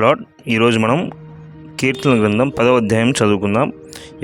Lord ఈరోజు మనం కీర్తన గ్రంథం పదవ అధ్యాయం చదువుకుందాం.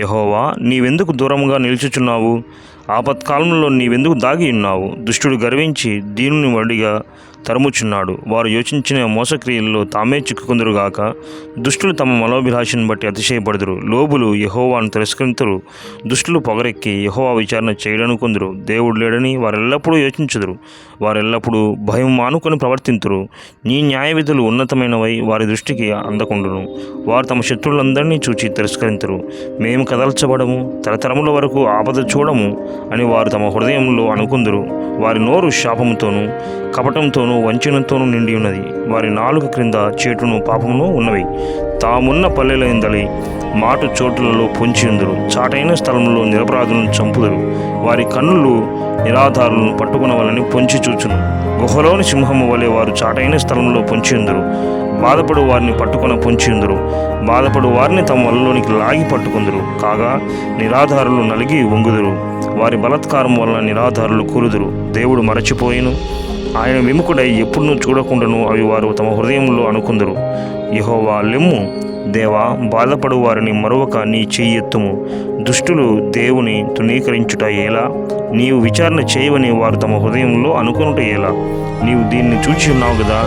యహోవా నీవెందుకు దూరంగా నిలుచుచున్నావు? ఆపత్కాలంలో నీవెందుకు దాగి ఉన్నావు? దుష్టుడు గర్వించి దీనుని వడిగా తరుముచున్నాడు. వారు యోచించిన మోసక్రియల్లో తామే చిక్కుకుందరుగాక దుష్టులు తమ మనోభిలాషను బట్టి అతిశయపడుదురు. లోబులు యహోవాను తిరస్కరించరు దుష్టులు పొగరెక్కి యహోవా విచారణ చేయడనుకుందరు. దేవుడు లేడని వారెల్లప్పుడూ యోచించుదురు. వారెల్లప్పుడూ భయం మానుకొని ప్రవర్తింతురు. నీ న్యాయ విధులు ఉన్నతమైనవై వారి దృష్టికి అందకుండును. వారు తమ శత్రువులందరినీ చూచి తిరస్కరించరు మేము కదల్చబడము తరతరముల వరకు ఆపద చూడము అని వారు తమ హృదయంలో అనుకుందరు. వారి నోరు శాపముతోనూ కపటంతోనూ వంచనతోనూ నిండి ఉన్నది. వారి నాలుగు క్రింద చేటును పాపమును ఉన్నవి. తామున్న పల్లెలైందలి మాటు చోటులలో పొంచి ఉందరు. చాటైన స్థలంలో నిరపరాధులను చంపుదురు. వారి కన్నులు నిరాధారులను పట్టుకునవలని పొంచి చూచును. గుహలోని సింహము వలె వారు చాటైన స్థలంలో పొంచి ఉందరు. బాధపడు వారిని పట్టుకొని పొంచిందురు బాధపడు వారిని తమ వలలోనికి లాగి పట్టుకుందురు. కాగా నిరాధారులు నలిగి వంగుదురు. వారి బలత్కారం వలన నిరాధారులు కూలుదురు. దేవుడు మరచిపోయిను. ఆయన విముఖుడై ఎప్పుడునూ చూడకుండాను అవి వారు తమ హృదయంలో అనుకుందరు. యహోవా లెమ్ము దేవా బాధపడు వారిని మరొక నీ చెయ్యెత్తుము దుష్టులు దేవుని తునీకరించుట ఎలా? నీవు విచారణ చేయవని వారు తమ హృదయంలో అనుకునుట ఎలా? నీవు దీన్ని చూచి ఉన్నావు కదా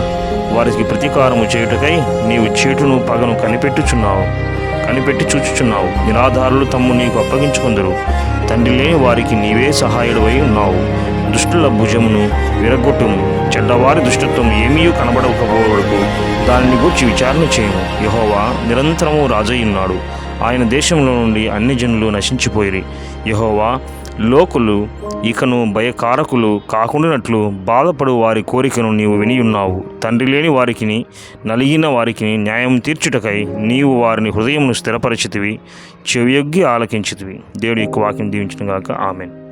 వారికి ప్రతీకారము చేయుటకై నీవు చేటును పగను కనిపెట్టుచున్నావు. కనిపెట్టి చూచుచున్నావు. నిరాధారులు తమ్ము నీకు అప్పగించుకుందరు. తండ్రి లేని వారికి నీవే సహాయుడవై ఉన్నావు. దుష్టుల భుజమును విరగొట్టును చెడ్డవారి దుష్టత్వం ఏమీ కనబడకపోవడకు దానిని గూర్చి విచారణ చేయము. యహోవా నిరంతరము రాజయ్యున్నాడు. ఉన్నాడు ఆయన దేశంలో నుండి అన్ని జనులు నశించిపోయిరి. యహోవా లోకులు ఇకను భయకారకులు కాకుండానట్లు బాధపడు వారి కోరికను నీవు వినియున్నావు. తండ్రి లేని వారికి నలిగిన వారికి న్యాయం తీర్చుటకై నీవు వారిని హృదయమును స్థిరపరిచితివి చెవియొగ్గి ఆలకించితివి. దేవుడి యొక్క వాక్యం దీవించిన గాక. ఆమెను.